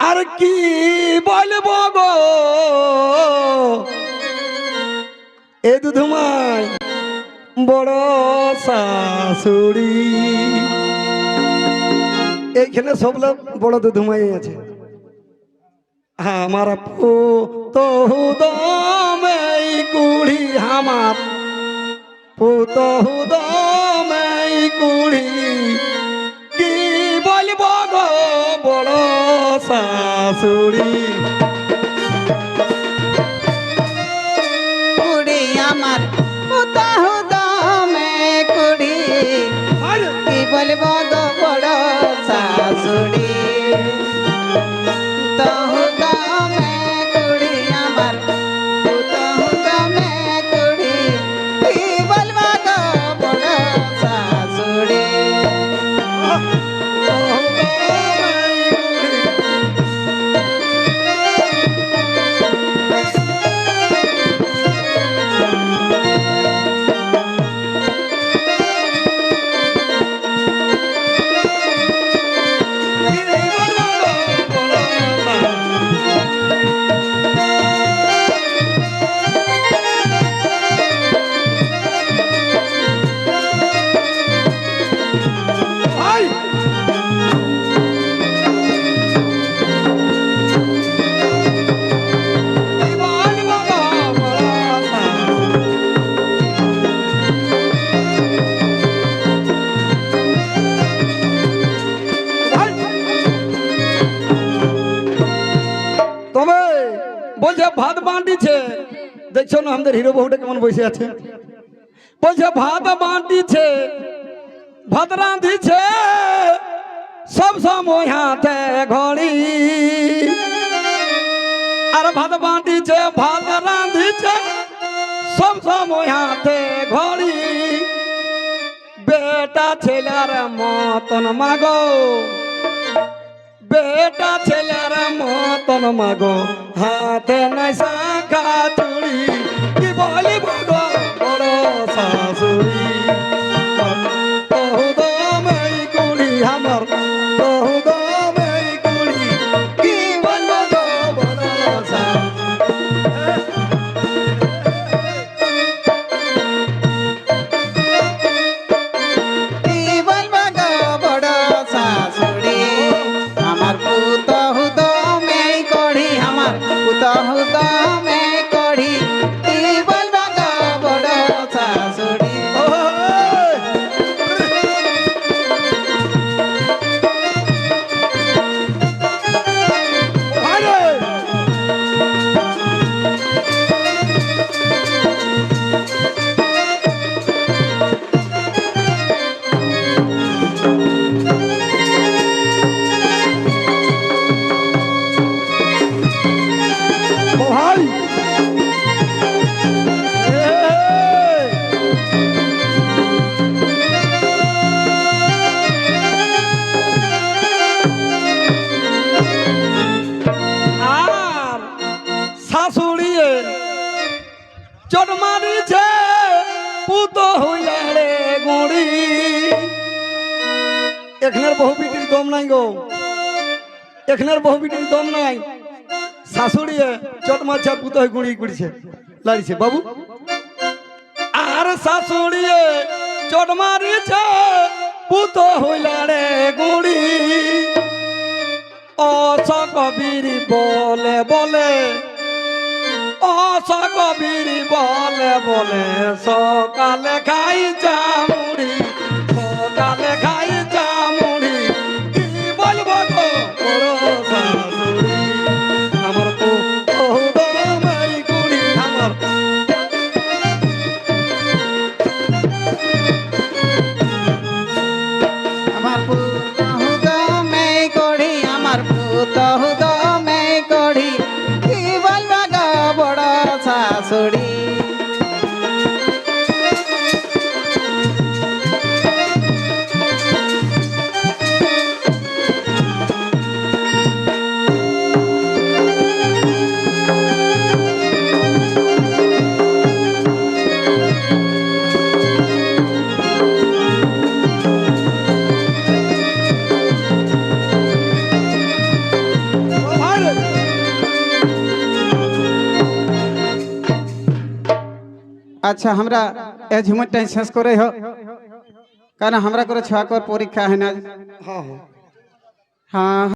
আর কি বলব গো? এ দুধুমাই বড় শাশুড়ি। এইখানে সব লোক বড় দুধুমাই আছে। আমার পু তো দমেই কুড়ি আমার পুত দমেই কুড়ি শাশুড়ি কুড়ি আই বলছে, ভাত বাঁটিছে দেখছ না, আমাদের হিরো বহুটা কেমন বসে আছে? বলছে, ভাত বাঁটিছে ভাত রাঁধিছে, সব সময় হাতে ঘড়ি। আর ভাত বাঁটিছে ভাত রাঁধিছে, সব সময় হাতে ঘড়ি। বেটা ছেলের মতন মাগো, বেটা ছেলের মতন মাগো। হাতে নাই সাকা চুড়ি কি বলি গো বড় আমার মারিছে, পুত হইয়া রে গুড়ি। এখানের বহু বিটির দম নাই গো। এখানের বহু বিটির দম নাই। শাশুড়িয়ে চট মারছে আর পুতো হয়ে গুড়ি গুড়িছে, লাড়িছে। বাবু? আর শাশুড়িয়ে চট মারিছে, পুতো হইলা রে গুড়ি। অস কবির বলে বলে অস কবির বলে বলে সকালে খাই চামুড়ি শাশুড়ি আচ্ছা আমরা এ ঝুমটাই শেষ করে হোক। কারণ আমরা করে ছুয়াকর পরীক্ষা হয় না। হ্যাঁ হ্যাঁ। হ্যাঁ।